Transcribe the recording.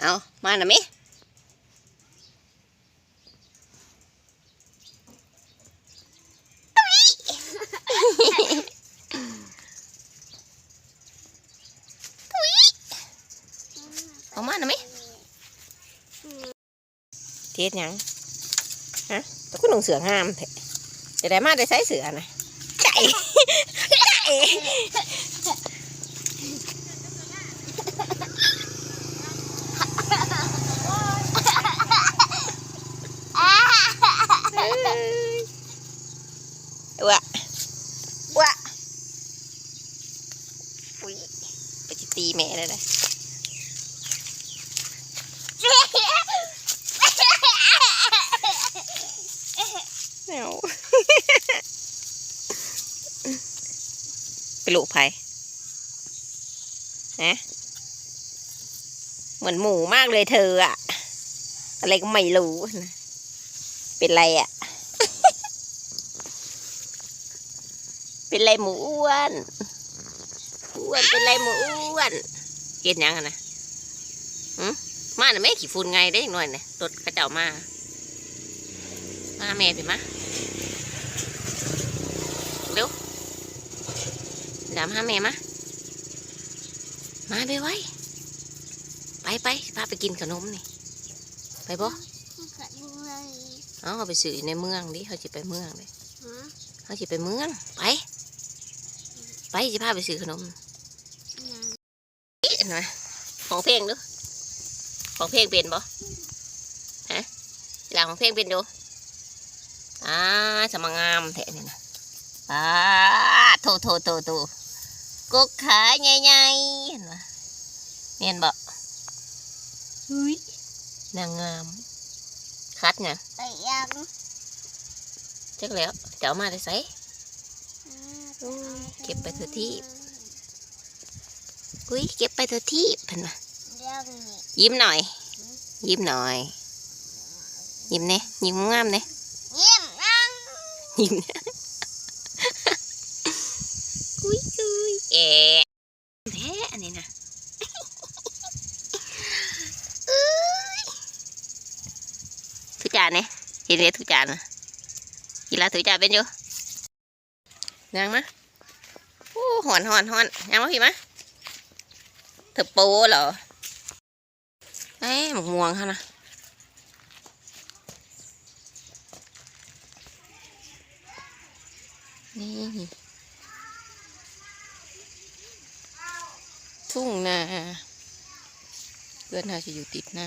เอามาหน่อยมิเอามาหน่อยมิเทียดยังฮะต้องคุณหนุ่งเสืองามแท้จะได้มาได้ใส่เสือนะไก่ไก่เอ้ย วะวะอุ้ยไปจิตีแม่เลยนะแมวเป็นลูกไผ่นะเหมือนหมูมากเลยเธออะอะไรก็ไม่รู้นะเป็นไรอะ เป็นไรหมูอ้วนอ้วนเป็นไรหมูอ้วนเห็นยังอะนะหืมมาน่ะแม่ขี่ฝุ่นไงได้อีกหน่อยเนี่ยรถกระเจ้ามา มาแม่ไปมาเร็วดำหาแม่มามาไปไว้ ไปไปสิพาไปกินขนมนี่ ไปบ่เอาเอาไปซื้ออยู่ในเมืองดิเขาจะไปเมืองเลยเขาจะไปเมือง ไป ไปจะพาไปซื้อขนมอิ๊ะเห็นไหมของเพลงดูของเพลงเป็นบ่ฮะหลังของเพลงเป็นดูอ่าสมงามแท้นี่นะอ่าโถโถโถโถกกขาใหญ่ๆเห็นปะเห็นบ่เฮ้ยนางงาม คัดไงไปยังจักแล้วจะเอามาได้ใส่ เก็บไปเถอะที่อุ้ยเก็บไปเถอะที่เพิ่นมายังนี่ยิ้มหน่อย ยิ้มหน่อย ยิ้มเนี่ยยิ้มงามเนี่ยเยี่ยมนั่งยิ้มเนี่ยอุ้ยอุ้ยแอะแท้อันนี้นะเอ้ยทุกจานเนี่ยเห็นเลยทุกจานนะกีฬาทุกจานเป็นอยู่ ยังมะโอ้หอนหอนหอนยังมาพี่มะเธอโปเหรอเอ้ยหมกม่วงค่ะนะนี่ทุ่งนาเพื่อนเราจะอยู่ติดนา